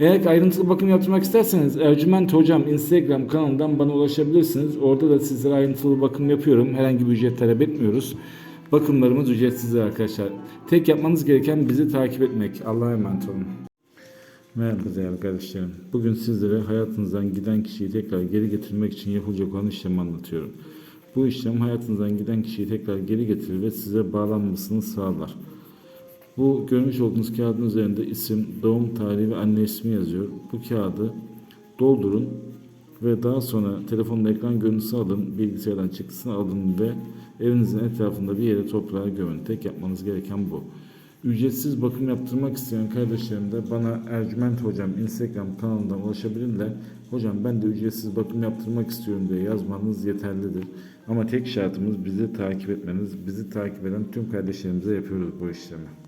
Eğer ayrıntılı bakım yaptırmak isterseniz Ercüment Hocam Instagram kanalından bana ulaşabilirsiniz. Orada da sizlere ayrıntılı bakım yapıyorum. Herhangi bir ücret talep etmiyoruz. Bakımlarımız ücretsizdir arkadaşlar. Tek yapmanız gereken bizi takip etmek. Allah'a emanet olun. Merhaba değerli kardeşlerim. Bugün sizlere hayatınızdan giden kişiyi tekrar geri getirmek için yapılacak olan işlemi anlatıyorum. Bu işlem hayatınızdan giden kişiyi tekrar geri getirir ve size bağlanmasını sağlar. Bu görmüş olduğunuz kağıdın üzerinde isim, doğum tarihi ve anne ismi yazıyor. Bu kağıdı doldurun ve daha sonra telefonla ekran görüntüsü alın, bilgisayardan çıktısını alın ve evinizin etrafında bir yere toprağa gömün. Tek yapmanız gereken bu. Ücretsiz bakım yaptırmak isteyen kardeşlerim de bana Ercüment Hocam Instagram kanalından ulaşabilirler. Hocam ben de ücretsiz bakım yaptırmak istiyorum diye yazmanız yeterlidir. Ama tek şartımız bizi takip etmeniz. Bizi takip eden tüm kardeşlerimize yapıyoruz bu işlemi.